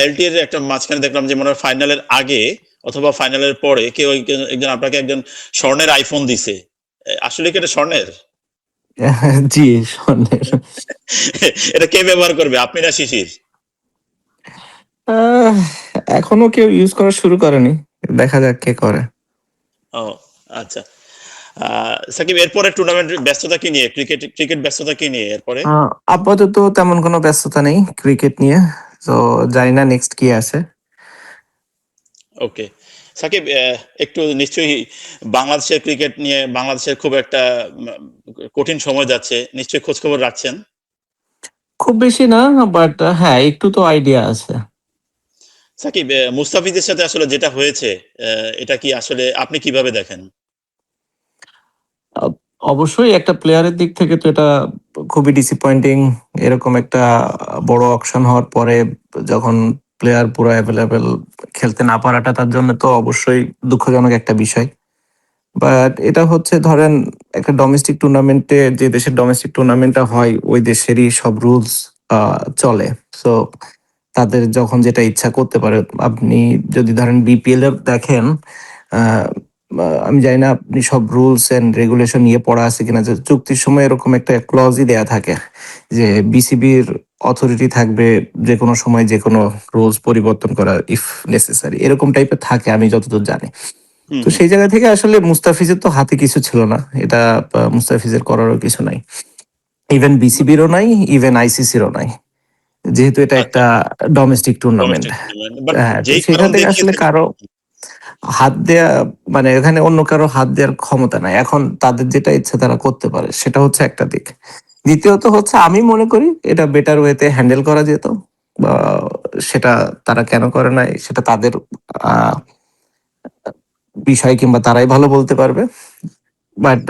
ILT এর একটা মাঝখানে দেখলাম যে মনে হয় ফাইনালের আগে অথবা ফাইনালের পরে কেউ একজন আপনাকে একজন স্বর্ণের আইফোন দিছে। আসলে কি এটা স্বর্ণের? জি স্বর্ণের। এটা কে ব্যবহার করবে? আপনি না শিশির? এখনও কেউ ইউজ করা শুরু করেনি। দেখা যাক কে করে। ও আচ্ছা। সাকিব এরপরে টুর্নামেন্ট ব্যস্ততা কি নিয়ে? ক্রিকেট ক্রিকেট ব্যস্ততা কি নিয়ে এরপরে? আপাতত তেমন কোনো ব্যস্ততা নেই ক্রিকেট নিয়ে। তো জানি না নেক্সট কি আছে। ওকে সাকিব একটু নিশ্চয়ই বাংলাদেশের ক্রিকেট নিয়ে বাংলাদেশের খুব একটা কঠিন সময় যাচ্ছে। নিশ্চয়ই খোঁজ খবর রাখছেন? খুব বেশি না বাট হ্যাঁ একটু তো আইডিয়া আছে। সাকিব মুস্তাফিজের সাথে আসলে যেটা হয়েছে এটা কি আসলে আপনি কীভাবে দেখেন? অবশ্যই একটা প্লেয়ারের দিক থেকে তো এটা খুবই ডিসঅ্যাপয়েন্টিং এরকম একটা বড় অকশন হওয়ার পরে যখন প্লেয়ার পুরো অ্যাভেলেবেল খেলতে না পারাটা তার জন্য তো অবশ্যই দুঃখজনক একটা বিষয়। বাট এটা হচ্ছে ধরেন একটা ডোমেস্টিক টুর্নামেন্টে যে দেশের ডোমেস্টিক টুর্নামেন্টটা হয়, ওই দেশেরই সব রুলস চলে। সো তাদের যখন যেটা ইচ্ছা করতে পারে, আপনি যদি ধরেন বিপিএল দেখেন আমি জানি না আপনি সব রুলস এন্ড রেগুলেশন নিয়ে পড়া আছে কিনা যে চুক্তির সময় এরকম একটা ক্লজই দেয়া থাকে যে বিসিবির অথরিটি থাকবে যে কোনো সময় যে কোনো রুলস পরিবর্তন করা ইফ নেসেসারি এরকম টাইপের থাকে আমি যতদূর জানি। তো সেই জায়গা থেকে আসলে মুস্তাফিজের তো হাতে কিছু ছিল না এটা মুস্তাফিজের করারও কিছু নাই। ইভেন বিসিবিরও নাই ইভেন আইসিসিরও নাই। যেহেতু এটা একটা ডোমেস্টিক টুর্নামেন্ট হ্যাঁ সেখান থেকে আসলে কারও হাত দেয়া মানে এখানে অন্য কারও হাত দেওয়ার ক্ষমতা নাই। এখন তাদের যেটা ইচ্ছে তারা করতে পারে, সেটা হচ্ছে একটা দিক। দ্বিতীয়ত হচ্ছে, আমি মনে করি এটা বেটার ওয়েতে হ্যান্ডেল করা যেত, বা সেটা তারা কেন করে নাই, সেটা তাদের বিষয় কিংবা তারাই ভালো বলতে পারবে। বাট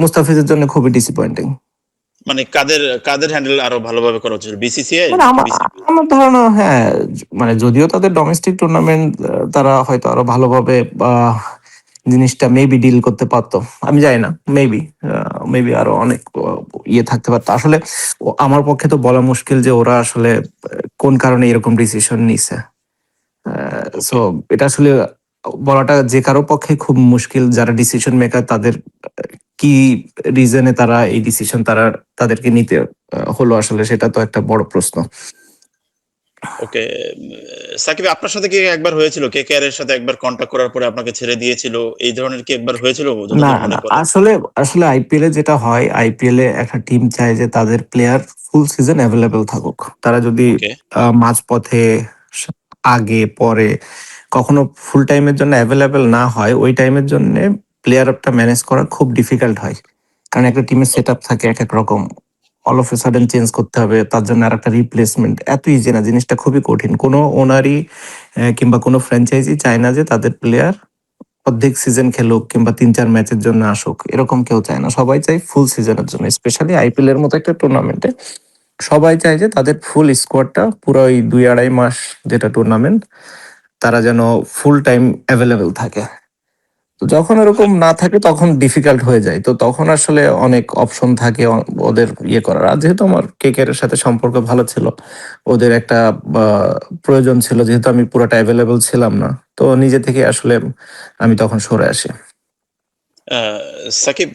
মুস্তাফিজের জন্য খুবই ডিসঅ্যাপয়েন্টিং মানে কাদের কাদের হ্যান্ডেল আরও ভালোভাবে করা উচিত? বিসিসিআই মানে আমার ধারণা হ্যাঁ মানে যদিও তাদের ডোমেস্টিক টুর্নামেন্ট তারা হয়তো আরও ভালোভাবে আহ, জিনিসটা মেবি ডিল করতে পারতো। আমি জানি না মেবি মেবি আরও অনেক ইয়ে থাকতে পারতো। আসলে আমার পক্ষে তো বলা মুশকিল যে ওরা আসলে কোন কারণে এরকম ডিসিশন নিছে। সো এটা আসলে বলাটা যে কারও পক্ষে খুব মুশকিল যারা ডিসিশন মেকার তাদের কি রিজনে তারা এই ডিসিশন তারা তাদেরকে নিতে হলো আসলে সেটা তো একটা বড় প্রশ্ন। ওকে সাকিব আপনার সাথে কি একবার হয়েছিল? কে কে এর সাথে একবার কন্ট্যাক্ট করার পরে আপনাকে ছেড়ে দিয়েছিল? এই ধরনের কি একবার হয়েছিল? না আসলে আসলে আইপিএল এ যেটা হয় আইপিএল এ একটা টিম চায় যে তাদের প্লেয়ার ফুল সিজন অ্যাভেলেবেল থাকুক। তারা যদি মাঝপথে আগে পরে কখনো ফুল টাইমের জন্য অ্যাভেলেবেল না হয় ওই টাইমের জন্য প্লেয়ারটা ম্যানেজ করা খুব ডিফিকাল্ট হয়। কারণ একটা টিমের সেট আপ থাকে এক এক রকম। All of a sudden change করতে হবে, তার জন্য আর একটা রিপ্লেসমেন্ট এত ইজি না, জিনিসটা খুবই কঠিন। কোনো ওনারই কিংবা কোনো ফ্র্যাঞ্চাইজি চায় না যে তাদের প্লেয়ার অর্ধেক সিজন খেলুক কিংবা তিন চার ম্যাচের জন্য আসুক। এরকম কেউ চায় না। সবাই চায় ফুল সিজনের জন্য। স্পেশালি আইপিএল এর মতো একটা টুর্নামেন্টে সবাই চায় যে তাদের ফুল স্কোয়াডটা পুরো ওই দুই আড়াই মাস যেটা টুর্নামেন্ট তারা যেন ফুল টাইম অ্যাভেলেবেল থাকে। তো যখন এরকম না থাকে তখন ডিফিকাল্ট হয়ে যায়। তো তখন আসলে অনেক অপশন থাকে ওদের ইয়ে করার। আর যেহেতু আমার কেকের সাথে সম্পর্ক ভালো ছিল, ওদের একটা প্রয়োজন ছিল, যেহেতু আমি পুরোটা অ্যাভেলেবেল ছিলাম না। তো নিজে থেকে আসলে আমি তখন সরে আসি। সাকিব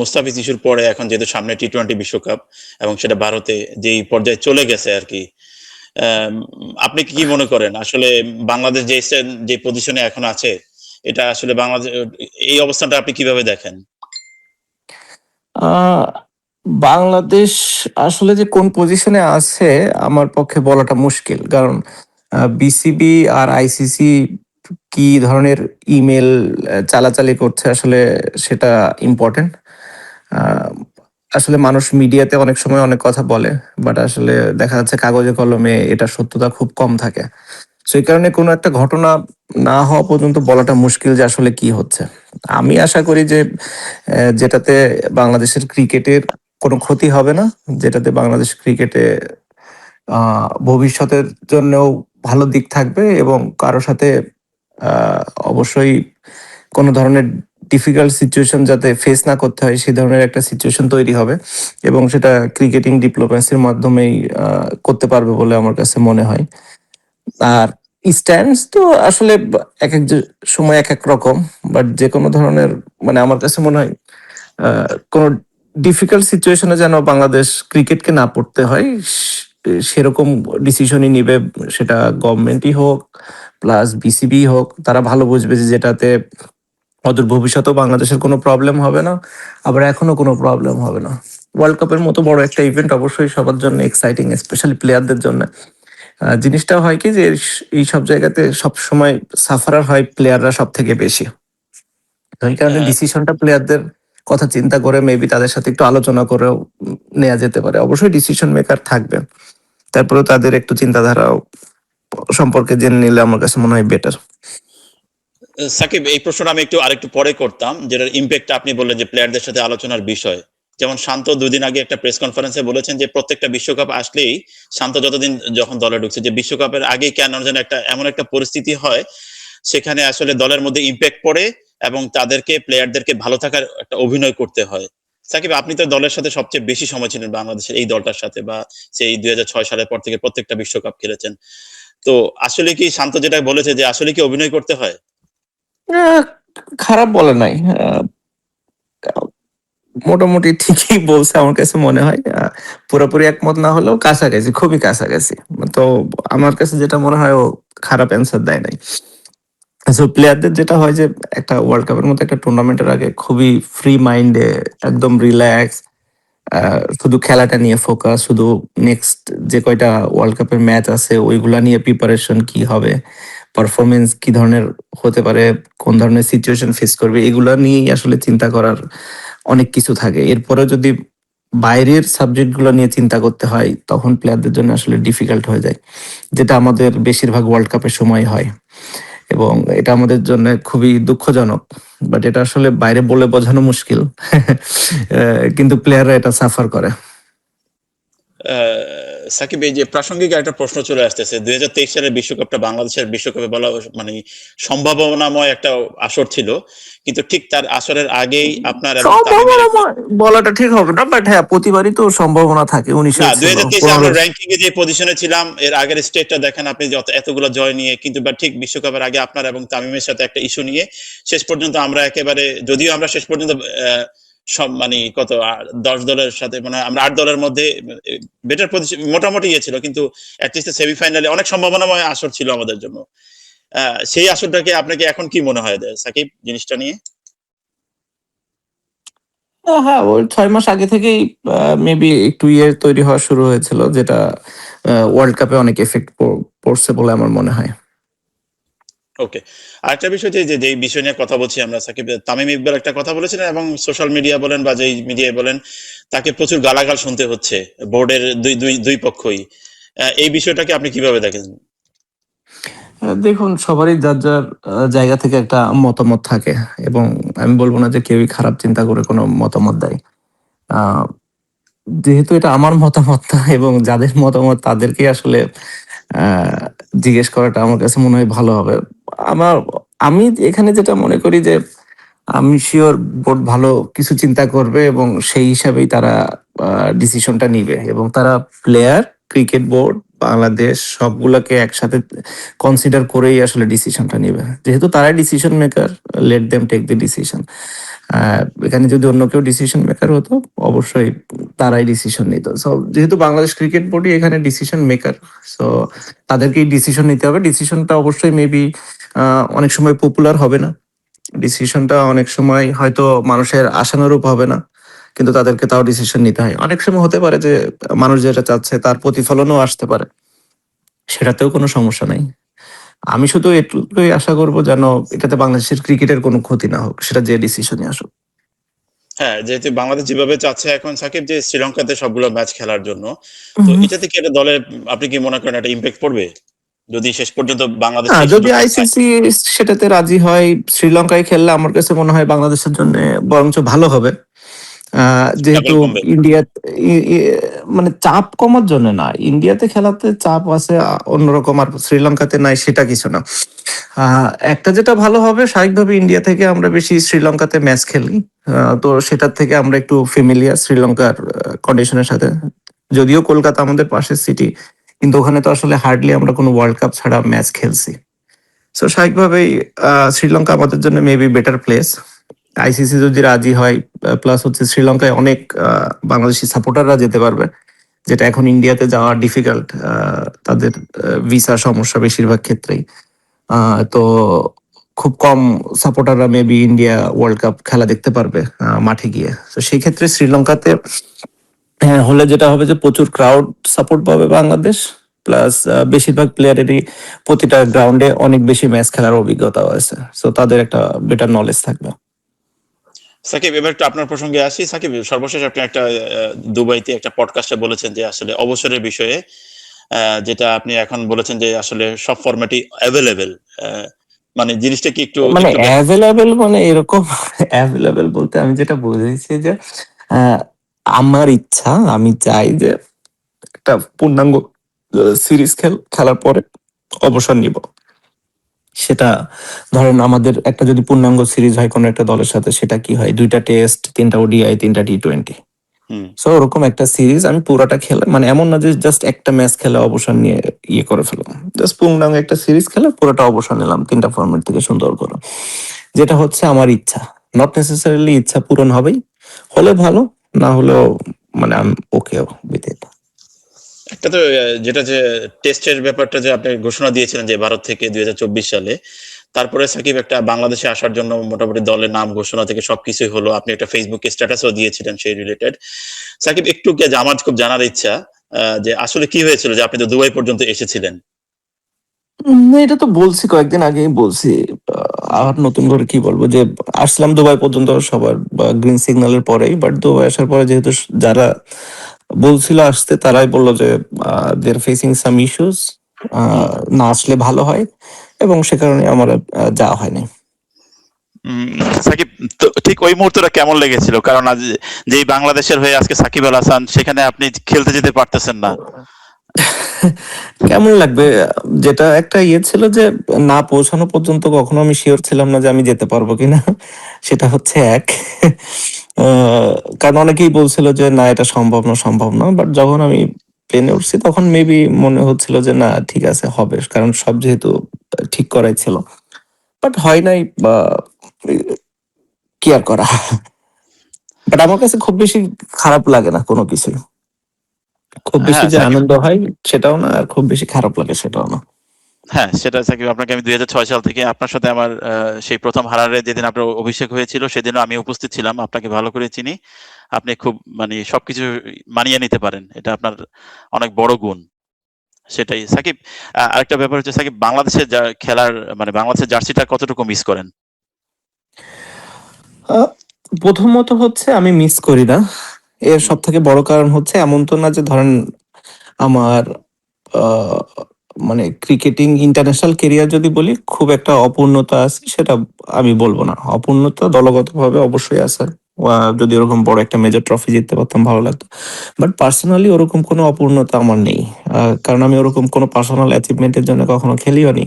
মুস্তাফিজ ইস্যুর পরে এখন যেহেতু সামনে টি টোয়েন্টি বিশ্বকাপ এবং সেটা ভারতে যেই পর্যায়ে চলে গেছে আর কি আপনি কি মনে করেন? আসলে বাংলাদেশ যে যে পজিশনে এখন আছে এটা আসলে বাংলাদেশ, এই অবস্থানটা আপনি কীভাবে দেখেন? বাংলাদেশ আসলে যে কোন পজিশনে আছে আমার পক্ষে বলাটা মুশকিল। কারণ বিসিবি আর আইসিসি কি ধরনের ইমেল চালাচালি করছে আসলে সেটা ইম্পর্টেন্ট আসলে মানুষ মিডিয়াতে অনেক সময় অনেক কথা বলে বাট আসলে দেখা যাচ্ছে কাগজে কলমে এটা সত্যতা খুব কম থাকে। সেই কারণে কোনো একটা ঘটনা না হওয়া পর্যন্ত বলাটা মুশকিল যে আসলে কি হচ্ছে। আমি আশা করি যে যেটাতে বাংলাদেশের ক্রিকেটের কোনো ক্ষতি হবে না, যেটাতে বাংলাদেশ ক্রিকেটে ভবিষ্যতের জন্যও ভালো দিক থাকবে এবং কারও সাথে অবশ্যই কোনো ধরনের ডিফিকাল্ট সিচুয়েশন যাতে ফেস না করতে হয় সেই ধরনের একটা সিচুয়েশন তৈরি হবে এবং সেটা ক্রিকেটিং ডিপ্লোমেসির মাধ্যমেই করতে পারবে বলে আমার কাছে মনে হয়। আর স্ট্যান্ডস তো আসলে এক এক সময় এক এক রকম বাট যে কোনো ধরনের মানে আমার কাছে মনে হয় কোনো ডিফিকাল্ট সিচুয়েশনে যেন বাংলাদেশ ক্রিকেটকে না পড়তে হয় সেরকম ডিসিশনই নিবে, সেটা গভর্নমেন্টই হোক প্লাস বিসিবি হোক, তারা ভালো বুঝবে যে যেটাতে অদূর ভবিষ্যতেও বাংলাদেশের কোনো প্রবলেম হবে না, আবার এখনও কোনো প্রবলেম হবে না। ওয়ার্ল্ড কাপের মতো বড় একটা ইভেন্ট অবশ্যই সবার জন্য এক্সাইটিং স্পেশালি প্লেয়ারদের জন্য। জিনিসটা হয় কি যে এই সব জায়গাতে সব সময় সাফারার হয় প্লেয়াররা সব থেকে বেশি। তো এই কারণে। ডিসিশনটা প্লেয়ারদের কথা চিন্তা করে মেবি তাদের সাথে একটু আলোচনা করেও নেওয়া যেতে পারে। অবশ্যই ডিসিশন মেকার থাকবে। তারপরেও তাদের একটু চিন্তাধারাও সম্পর্কে জেনে নিলে আমার কাছে মনে হয় বেটার সাকিব এই প্রশ্নটা আমি একটু আরেকটু পরে করতাম যেটার ইম্প্যাক্ট আপনি বললেন যে প্লেয়ারদের সাথে আলোচনার বিষয়। যেমন শান্ত দুদিন আগে একটা প্রেস কনফারেন্সে বলেছেন যে প্রত্যেকটা বিশ্বকাপ আসলেই শান্ত যতদিন যখন দলে ঢুকছে, যে বিশ্বকাপের আগে কেন যেন একটা এমন একটা পরিস্থিতি হয়, সেখানে আসলে দলের মধ্যে ইম্প্যাক্ট পড়ে এবং তাদেরকে প্লেয়ারদেরকে ভালো থাকার একটা অভিনয় করতে হয়। সাকিব, আপনি তো দলের সাথে সবচেয়ে বেশি সময় ছিলেন বাংলাদেশের এই দলটার সাথে বা সেই দুই হাজার ছয় সালের পর থেকে প্রত্যেকটা বিশ্বকাপ খেলেছেন। তো আসলে কি শান্ত যেটা বলেছে যে আসলে কি অভিনয় করতে হয়? খারাপ বলে নাই। মোটামুটি ঠিকই বলছে আমার কাছে মনে হয়। পুরোপুরি একমত না হলেও কাছাকাছি, খুবই কাছাকাছি। তো আমার কাছে যেটা মনে হয় ও খারাপ অ্যান্সার দেয় নাই। সো প্লেয়ারদের যেটা হয় যে, একটা ওয়ার্ল্ড কাপের মতো একটা টুর্নামেন্টের আগে খুবই ফ্রি মাইন্ডে একদম রিল্যাক্স শুধু খেলাটা নিয়ে ফোকাস শুধু নেক্সট যে কয়টা ওয়ার্ল্ড কাপের ম্যাচ আছে, ওইগুলা নিয়ে প্রিপারেশন কি হবে পারফরমেন্স কি ধরনের হতে পারে, কোন ধরনের সিচুয়েশন ফেস করবে, এগুলা নিয়েই আসলে চিন্তা করার অনেক কিছু থাকে। এরপরে যদি বাইরের সাবজেক্টগুলো নিয়ে চিন্তা করতে হয়, তখন প্লেয়ারদের জন্য আসলে ডিফিকাল্ট হয়ে যায়। যেটা আমাদের বেশিরভাগ ওয়ার্ল্ড কাপের সময় হয়। এবং এটা আমাদের জন্য খুবই দুঃখজনক। বাট এটা আসলে বাইরে বলে বোঝানো মুশকিল। কিন্তু প্লেয়াররা এটা সাফার করে। সাকিব এই যে প্রাসঙ্গিক একটা প্রশ্ন চলে আসতেছে। দুই হাজার তেইশ সালের বিশ্বকাপটা বাংলাদেশের বিশ্বকাপে বলা মানে সম্ভাবনাময় একটা আসর ছিল। কিন্তু ঠিক তার আসরের আগেই আপনার বলাটা ঠিক হবে না বাট হ্যাঁ প্রতিবারই তো সম্ভাবনা থাকে উনিশশো দুই হাজার তেইশে আমরা র্যাঙ্কিং এ যে পজিশনে ছিলাম এর আগের স্টেটটা দেখেন আপনি যত এতগুলো জয় নিয়ে কিন্তু বা ঠিক বিশ্বকাপের আগে আপনার এবং তামিমের সাথে একটা ইস্যু নিয়ে শেষ পর্যন্ত আমরা একেবারে যদিও আমরা শেষ পর্যন্ত আহ, সব মানে কত দশ দলের সাথে মানে আমরা আট দলের মধ্যে বেটার মোটামুটি ইয়ে ছিল, কিন্তু অ্যাটলিস্ট সেমিফাইনালে অনেক সম্ভাবনাময় আসর ছিল আমাদের জন্য। সেই আসরটাকে আপনাকে এখন কি মনে হয়, সাকিব, জিনিসটা নিয়ে? হ্যাঁ ওই ছয় মাস আগে থেকেই মেবি একটু ইয়ে তৈরি হওয়া শুরু হয়েছিল, যেটা ওয়ার্ল্ড কাপে অনেক এফেক্ট পড়ছে বলে আমার মনে হয়। ওকে আরেকটা বিষয় যে যে বিষয় নিয়ে কথা বলছি আমরা, সাকিব, তামিম ইকবাল একটা কথা বলেছিলেন এবং সোশ্যাল মিডিয়া বলেন বা যেই মিডিয়ায় বলেন, তাকে প্রচুর গালাগাল শুনতে হচ্ছে, বোর্ডের দুই দুই দুই পক্ষই। এই বিষয়টাকে আপনি কীভাবে দেখেন? দেখুন, সবারই যার যার জায়গা থেকে একটা মতামত থাকে এবং আমি বলব না যে কেউই খারাপ চিন্তা করে কোনো মতামত দেয়। যেহেতু এটা আমার মতামত না এবং যাদের মতামত তাদেরকে আসলে জিজ্ঞেস করাটা আমার কাছে মনে হয় ভালো হবে। আমার, আমি এখানে যেটা মনে করি যে, আমি শিওর বোর্ড ভালো কিছু চিন্তা করবে এবং সেই হিসাবেই তারা ডিসিশনটা নিবে এবং তারা প্লেয়ার ক্রিকেট বোর্ড বাংলাদেশ সবগুলোকে একসাথে কনসিডার করেই আসলে ডিসিশনটা নিবে। যেহেতু তারাই decision maker let them take the decision এখানে যদি অন্য কেউ ডিসিশন মেকার হতো, অবশ্যই তারাই ডিসিশন নিত। সো যেহেতু বাংলাদেশ ক্রিকেট বোর্ডই এখানে ডিসিশন মেকার সো তাদেরকেই ডিসিশন নিতে হবে। ডিসিশনটা অবশ্যই মেবি অনেক সময় পপুলার হবে না। ডিসিশনটা অনেক সময় হয়তো মানুষের আশানুরূপ হবে না কিন্তু তাদেরকে তাও ডিসিশন নিতে হয়। অনেক সময় হতে পারে যে মানুষ যেটা চাচ্ছে তার প্রতিফলনও আসতে পারে। সেটাতেও কোনো সমস্যা নাই। আমি শুধু এটুকুই আশা করব যেন এটাতে বাংলাদেশের ক্রিকেটের কোনো ক্ষতি না হোক সেটা যে ডিসিশনই আসুক। হ্যাঁ যেহেতু বাংলাদেশ যেভাবে চাচ্ছে এখন সাকিব যে শ্রীলঙ্কাতে সবগুলো ম্যাচ খেলার জন্য তো হুম। এটাতে কি একটা দলে আপনি কি মনে করেন একটা ইম্প্যাক্ট পড়বে? যদি শেষ পর্যন্ত বাংলাদেশ যদি আইসিসি সেটাতে রাজি হয় শ্রীলঙ্কায় খেললে আমার কাছে মনে হয় বাংলাদেশের জন্য বরঞ্চ ভালো হবে। যেহেতু ইন্ডিয়া মানে চাপ কমার জন্য না ইন্ডিয়াতে খেলাতে চাপ আছে অন্যরকম আর শ্রীলঙ্কাতে নাই সেটা কিছু না। একটা যেটা ভালো হবে স্বাভাবিকভাবে ইন্ডিয়া থেকে আমরা বেশি শ্রীলঙ্কাতে ম্যাচ খেলি। তো সেটার থেকে আমরা একটু ফেমিলিয়ার শ্রীলঙ্কার কন্ডিশনের সাথে। যদিও কলকাতা আমাদের পাশের সিটি কিন্তু ওখানে তো আসলে হার্ডলি আমরা কোনো ওয়ার্ল্ড কাপ ছাড়া ম্যাচ খেলছি। সো স্বাভাবিকভাবেই শ্রীলঙ্কা আমাদের জন্য মেবি বেটার প্লেস আইসিসি যদি রাজি হয় প্লাস হচ্ছে শ্রীলঙ্কায় অনেক বাংলাদেশি সাপোর্টাররা যেতে পারবে, যেটা এখন ইন্ডিয়াতে যাওয়া ডিফিকাল্ট তাদের ভিসা সমস্যা বেশিরভাগ ক্ষেত্রেই। তো খুব কম সাপোর্টাররা মেবি ইন্ডিয়া ওয়ার্ল্ড কাপ খেলা দেখতে পারবে মাঠে গিয়ে। তো সেই ক্ষেত্রে শ্রীলঙ্কাতে হ্যাঁ, হলে যেটা হবে যে প্রচুর ক্রাউড সাপোর্ট পাবে বাংলাদেশ প্লাস বেশিরভাগ প্লেয়ারেরই প্রতিটা গ্রাউন্ডে অনেক বেশি ম্যাচ খেলার অভিজ্ঞতা আছে। সো তাদের একটা বেটার নলেজ থাকবে। সাকিব এবার একটু আপনার প্রসঙ্গে আসি। সাকিব সর্বশেষ আপনি একটা দুবাইতে একটা পডকাস্টে বলেছেন যে আসলে অবসরের বিষয়ে যেটা আপনি এখন বলেছেন যে আসলে সব ফরম্যাটই অ্যাভেলেবেল মানে জিনিসটা কি একটু মানে অ্যাভেলেবেল মানে এরকম অ্যাভেলেবেল বলতে আমি যেটা বুঝেছি যে আমার ইচ্ছা আমি চাই যে একটা পূর্ণাঙ্গ সিরিজ খেল খেলার পরে অবসর নিব। সেটা ধরেন আমাদের একটা যদি পূর্ণাঙ্গ সিরিজ হয় কোনো একটা দলের সাথে সেটা কি হয়? দুইটা টেস্ট তিনটা ওডিআই তিনটা টি টোয়েন্টি হুম, সো ওরকম একটা সিরিজ আমি পুরোটা খেলে মানে এমন না যে জাস্ট একটা ম্যাচ খেলে অবসর নিয়ে ইয়ে করে ফেললাম। জাস্ট পূর্ণাঙ্গ একটা সিরিজ খেলে পুরোটা অবসর নিলাম তিনটা ফর্মেট থেকে সুন্দর করে। যেটা হচ্ছে আমার ইচ্ছা। নট নেসেসারিলি ইচ্ছা পূরণ হবেই হলে ভালো না হলেও মানে আমি ওকে উইথ একটা তো যেটা যে টেস্টের ব্যাপারটা যে আপনি ঘোষণা দিয়েছিলেন যে ভারত থেকে দুই সালে, তারপরে সাকিব একটা বাংলাদেশে আসার জন্য মোটামুটি দলের নাম ঘোষণা থেকে সবকিছুই হলো। আপনি একটা ফেসবুকে স্ট্যাটাসও দিয়েছিলেন সেই রিলেটেড সাকিব একটু আমার খুব জানার ইচ্ছা যে আসলে কি হয়েছিল যে আপনি তো দুবাই পর্যন্ত এসেছিলেন। এটা তো বলছি, কয়েকদিন আগেই বলছি। আর নতুন করে কি বলব যে, আসলাম দুবাই পর্যন্ত সবার গ্রিন সিগন্যালের পরেই বাট দুবাই আসার পরে যেহেতু যারা বলছিল আসতে, তারাই বলল যে দের ফেসিং সাম ইস্যুস না আসলে ভালো হয়, এবং সে কারণে আমার যাওয়া হয়নি। সাকিব ঠিক ওই মুহূর্তটা কেমন লেগেছিল? কারণ আজ যেই বাংলাদেশের হয়ে আজকে সাকিব আল হাসান, সেখানে আপনি খেলতে যেতে পারতেছেন না। কেমন লাগবে? যেটা একটা ইয়ে ছিল যে, না পৌঁছানো পর্যন্ত কখনো আমি শিওর ছিলাম না যে আমি যেতে পারব কিনা। সেটা হচ্ছে এক। কারণ অনেকেই বলছিল যে, না, এটা সম্ভব না সম্ভব না। বাট যখন আমি প্লেনে উঠছি, তখন মেবি মনে হচ্ছিল যে, না, ঠিক আছে, হবে। কারণ সব যেহেতু ঠিক করাই ছিল। বাট হয় নাই বা কি আর করা? বাট আমার কাছে খুব বেশি খারাপ লাগে না কোনো কিছু খুব বেশি হ্যাঁ, যে আনন্দ হয় সেটাও না আর খুব বেশি খারাপ লাগে সেটাও না। হ্যাঁ সেটা সাকিব আপনাকে আমি দুই হাজার ছয় সাল থেকে আপনার সাথে আমার সেই প্রথম হারারে যেদিন আপনার অভিষেক হয়েছিল সেদিনও আমি উপস্থিত ছিলাম আপনাকে ভালো করে চিনি। আপনি খুব মানে সবকিছু মানিয়ে নিতে পারেন এটা আপনার অনেক বড় গুণ। সেটাই। সাকিব আরেকটা ব্যাপার হচ্ছে সাকিব বাংলাদেশের খেলার মানে বাংলাদেশের জার্সিটা কতটুকু মিস করেন? প্রথমত হচ্ছে আমি মিস করি না। এর সব থেকে বড় কারণ হচ্ছে এমন তো না যে ধরেন আমার মানে ক্রিকেটিং ইন্টারন্যাশনাল কেরিয়ার যদি বলি, খুব একটা অপূর্ণতা আছে সেটা আমি বলব না। অপূর্ণতা দলগতভাবে অবশ্যই আছে। যদি ওরকম বড় একটা মেজর ট্রফি জিততে পারতাম, ভালো লাগতো। বাট পার্সোনালি ওরকম কোনো অপূর্ণতা আমার নেই। কারণ আমি ওরকম কোনো পার্সোনাল অ্যাচিভমেন্টের জন্য কখনো খেলিও নি।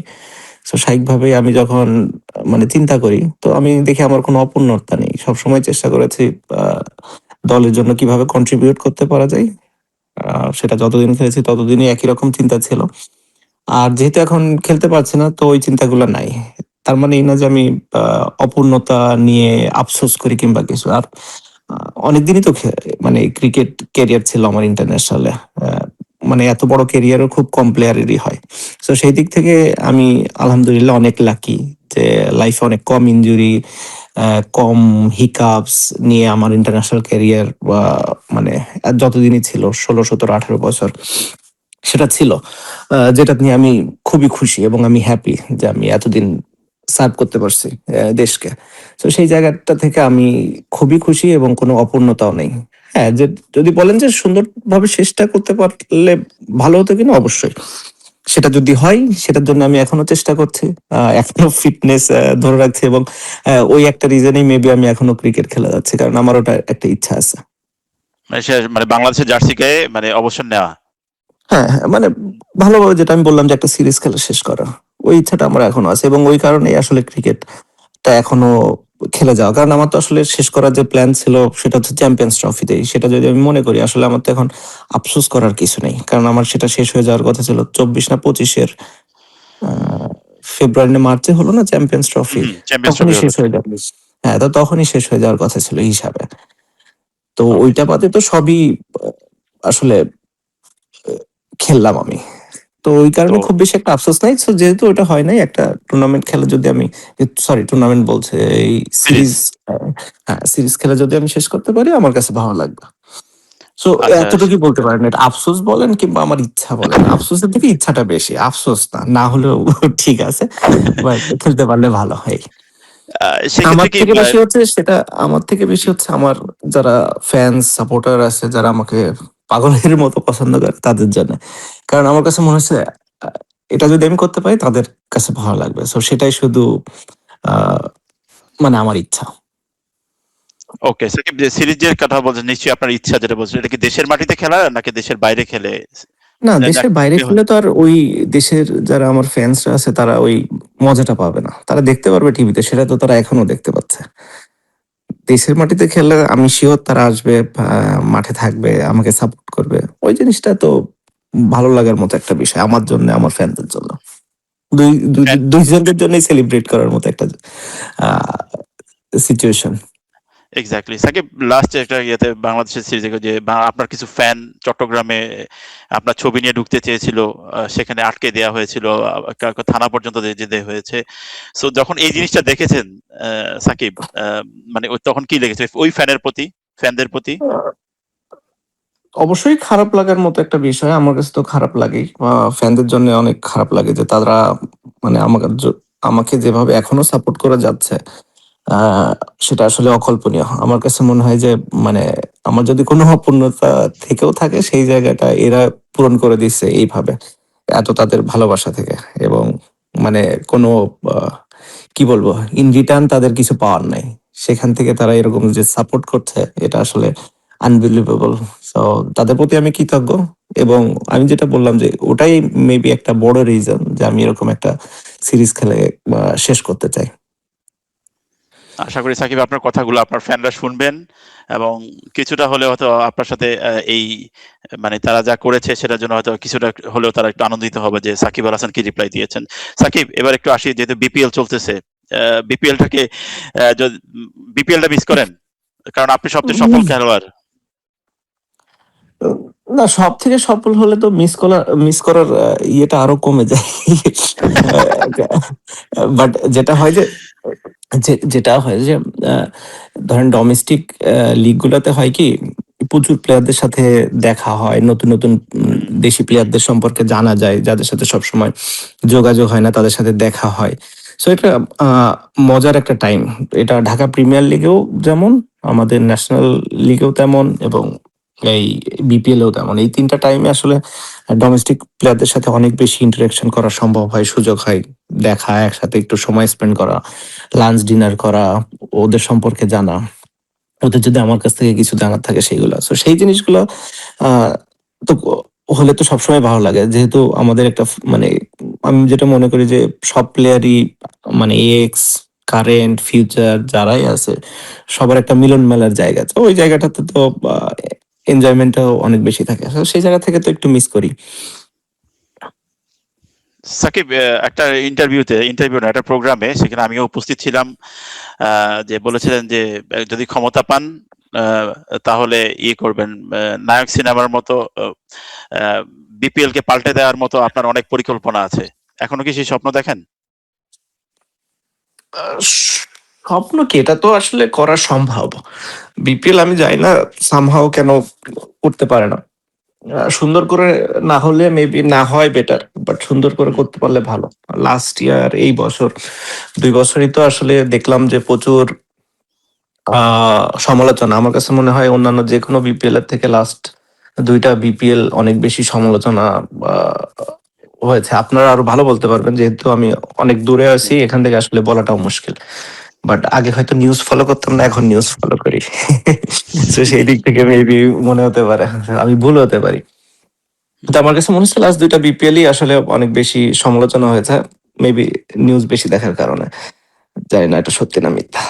স্বাভাবিকভাবেই আমি যখন মানে চিন্তা করি, তো আমি দেখি আমার কোনো অপূর্ণতা নেই। সবসময় চেষ্টা করেছি দলের জন্য কীভাবে কন্ট্রিবিউট করতে পারা যায় সেটা যতদিন খেলেছি ততদিনই একই রকম চিন্তা ছিল। আর যেহেতু এখন খেলতে পারছি না, তো ওই চিন্তাগুলো নাই। তার মানে এই না যে আমি অপূর্ণতা নিয়ে আফসোস করি কিংবা কিছু। আর অনেকদিনই তো মানে ক্রিকেট ক্যারিয়ার ছিল আমার ইন্টারন্যাশনালে মানে এত বড় ক্যারিয়ারও খুব কম প্লেয়ারেরই হয়। তো সেই দিক থেকে আমি আলহামদুলিল্লাহ অনেক লাকি যে লাইফে অনেক কম ইনজুরি কম হিকাপস নিয়ে আমার ইন্টারন্যাশনাল ক্যারিয়ার মানে যতদিনই ছিল, ষোলো, সতেরো, আঠারো বছর, সেটা ছিল যেটা নিয়ে আমি খুবই খুশি এবং আমি হ্যাপি যে আমি এতদিন সার্ভ করতে পারছি দেশকে। তো সেই জায়গাটা থেকে আমি খুবই খুশি এবং কোনো অপূর্ণতাও নেই। হ্যাঁ যে, যদি বলেন যে সুন্দরভাবে শেষটা করতে পারলে ভালো হতো কিনা? অবশ্যই। সেটা যদি হয় সেটার জন্য আমি এখনও চেষ্টা করছি এখনও ফিটনেস ধরে রাখছি এবং ওই একটা রিজনেই মেবি আমি এখনও ক্রিকেট খেলা যাচ্ছি কারণ আমার ওটা একটা ইচ্ছা আছে। মানে মানে বাংলাদেশের জার্সিকে মানে অবসর নেওয়া? হ্যাঁ হ্যাঁ মানে ভালোভাবে যেটা আমি বললাম যে একটা সিরিজ খেলা শেষ করা ওই ইচ্ছাটা আমার এখনও আছে এবং ওই কারণেই আসলে ক্রিকেটটা এখনও খেলে যাওয়া। কারণ আমার তো আসলে শেষ করার যে প্ল্যান ছিল সেটা হচ্ছে চ্যাম্পিয়ন্স ট্রফিতেই সেটা যদি আমি মনে করি আসলে আমার তো এখন আফসোস করার কিছু নেই। কারণ আমার সেটা শেষ হয়ে যাওয়ার কথা ছিল চব্বিশ না পঁচিশের ফেব্রুয়ারি না মার্চে হলো না চ্যাম্পিয়ন্স ট্রফি তখনই শেষ হয়ে যাবে। হ্যাঁ তো তখনই শেষ হয়ে যাওয়ার কথা ছিল হিসাবে। তো ওইটা বাদে তো সবই আসলে খেললাম আমি। তো ওই কারণে খুব বেশি একটা আফসোস নাই। তো যেহেতু ওটা হয় নাই একটা টুর্নামেন্ট খেলে যদি আমি সরি টুর্নামেন্ট বলছে এই সিরিজ হ্যাঁ সিরিজ খেলে যদি আমি শেষ করতে পারি আমার কাছে ভালো লাগবে। তো আচ্ছা। এতটুকুই বলতে পারেন এটা আফসোস বলেন কিংবা আমার ইচ্ছা বলেন। আফসোসের থেকে ইচ্ছাটা বেশি আফসোস না না হলেও ঠিক আছে খেলতে পারলে ভালো হয়। আমার থেকে বেশি হচ্ছে সেটা আমার থেকে বেশি হচ্ছে আমার যারা ফ্যান্স সাপোর্টার আছে যারা আমাকে পাগলের মতো পছন্দ করে তাদের জন্য। কারণ আমার কাছে মনে হচ্ছে এটা যদি আমি করতে পারি তাদের কাছে ভালো লাগবে। সো সেটাই শুধু মানে আমার ইচ্ছা। ওকে সাকিব যে সিরিজের কথা বলছেন নিশ্চয়ই আপনার ইচ্ছা যেটা বলছেন এটা কি দেশের মাটিতে খেলা নাকি দেশের বাইরে খেলে? না না, দেশের বাইরে খেলে তো আর ওই দেশের যারা আমার ফ্যান্সরা আছে তারা ওই মজাটা পাবে না। তারা দেখতে পারবে টিভিতে সেটা তো তারা এখনও দেখতে পাচ্ছে। দেশের মাটিতে খেললে আমি শিওর তারা আসবে আহ, মাঠে থাকবে আমাকে সাপোর্ট করবে। ওই জিনিসটা তো ভালো লাগার মতো একটা বিষয় আমার জন্য আমার ফ্যানদের জন্য। দুই দুই- Fan- দুইজনের জন্যই সেলিব্রেট করার মতো একটা সিচুয়েশন এক্স্যাক্টলি সাকিব লাস্ট একটা ইয়েতে বাংলাদেশের সিরিজে যে আপনার কিছু ফ্যান চট্টগ্রামে আপনার ছবি নিয়ে ঢুকতে চেয়েছিল সেখানে আটকে দেওয়া হয়েছিল থানা পর্যন্ত যেতে হয়েছে। সো যখন এই জিনিসটা দেখেছেন সাকিব মানে তখন কি লেগেছে? ওই ফ্যানের প্রতি ফ্যানদের প্রতি? অবশ্যই খারাপ লাগার মতো একটা বিষয়, আমার কাছে তো খারাপ লাগেই। ফ্যানদের জন্য অনেক খারাপ লাগে যে তারা মানে আমাকে আমাকে যেভাবে এখনও সাপোর্ট করে যাচ্ছে সেটা আসলে অকল্পনীয়। আমার কাছে মনে হয় যে মানে আমার যদি কোনো অপূর্ণতা থেকেও থাকে, সেই জায়গাটা এরা পূরণ করে দিচ্ছে এইভাবে, এত তাদের ভালোবাসা থেকে। এবং মানে কোনো কি বলব ইন রিটার্ন তাদের কিছু পাওয়ার নাই। সেখান থেকে তারা এরকম যে সাপোর্ট করছে, এটা আসলে আনবিলিভেবল সো তাদের প্রতি আমি কৃতজ্ঞ। এবং আমি যেটা বললাম যে, ওটাই মেবি একটা বড় রিজন যে আমি এরকম একটা সিরিজ খেলে শেষ করতে চাই। আশা করি সাকিব আপনার কথাগুলো আপনার ফ্যানরা শুনবেন এবং কিছুটা হলেও হয়তো আপনার সাথে এই মানে তারা যা করেছে সেটার জন্য হয়তো কিছুটা হলেও তারা একটু আনন্দিত হবে যে সাকিব আল হাসান কি রিপ্লাই দিয়েছেন। সাকিব এবার একটু আসি যেহেতু বিপিএল চলতেছে বিপিএলটাকে বিপিএলটা মিস করেন কারণ আপনি সবচেয়ে সফল খেলোয়াড়। না সব থেকে সফল হলে তো মিস করার মিস করার ইয়েটা আরও কমে যায়। বাট যেটা হয় যে যে- যেটা হয় যে ধরেন ডোমেস্টিক লিগগুলোতে হয় কি, প্রচুর প্লেয়ারদের সাথে দেখা হয়, নতুন নতুন দেশি প্লেয়ারদের সম্পর্কে জানা যায়, যাদের সাথে সবসময় যোগাযোগ হয় না, তাদের সাথে দেখা হয়। সো এটা মজার একটা টাইম এটা ঢাকা প্রিমিয়ার লিগেও যেমন, আমাদের ন্যাশনাল লিগেও তেমন, এবং এই বিপিএলও তেমন। এই তিনটা টাইমে আসলে ডোমেস্টিক প্লেয়ারদের সাথে অনেক বেশি ইন্টারাকশন করা সম্ভব হয়, সুযোগ হয় দেখা, একসাথে একটু সময় স্পেন্ড করা লাঞ্চ ডিনার করা, ওদের সম্পর্কে জানা, ওদের যদি আমার কাছ থেকে কিছু জানার থাকে সেগুলো তো সেই জিনিসগুলো তো হলে তো সবসময় ভালো লাগে। যেহেতু আমাদের একটা মানে আমি যেটা মনে করি যে সব প্লেয়ারই মানে এক্স কারেন্ট ফিউচার যারাই আছে, সবার একটা মিলন মেলার জায়গা। তো ওই জায়গাটাতে তো এনজয়মেন্টটাও অনেক বেশি থাকে। সেই জায়গা থেকে তো একটু মিস করি। সাকিব একটা ইন্টারভিউতে ইন্টারভিউ না একটা প্রোগ্রামে সেখানে আমিও উপস্থিত ছিলাম যে বলেছিলেন যে যদি ক্ষমতা পান তাহলে ইয়ে করবেন। নায়ক সিনেমার মতো বিপিএল কে পাল্টে দেওয়ার মতো আপনার অনেক পরিকল্পনা আছে। এখনও কি সেই স্বপ্ন দেখেন? স্বপ্ন কি, এটা তো আসলে করা সম্ভব। বিপিএল আমি যাই না সামহাও কেন করতে পারে না। সুন্দর করে না হলে মেবি না হয় বেটার বাট সুন্দর করে করতে পারলে ভালো। লাস্ট ইয়ার এই বছর, দুই বছরই তো আসলে দেখলাম যে প্রচুর সমালোচনা। আমার কাছে মনে হয় অন্যান্য যে কোনো বিপিএল এর থেকে লাস্ট দুইটা বিপিএল অনেক বেশি সমালোচনা হয়েছে। আপনারা আরও ভালো বলতে পারবেন, যেহেতু আমি অনেক দূরে আছি, এখান থেকে আসলে বলাটাও মুশকিল। বাট আগে হয়তো নিউজ ফলো করতাম না, এখন নিউজ ফলো করি। তো সেই দিক থেকে মেবি মনে হতে পারে, আমি ভুল হতে পারি। তো আমার কাছে মনে হচ্ছে লাস্ট দুইটা বিপিএলই আসলে অনেক বেশি সমালোচনা হয়েছে মেবি নিউজ বেশি দেখার কারণে। জানি না, এটা সত্যি না মিথ্যা।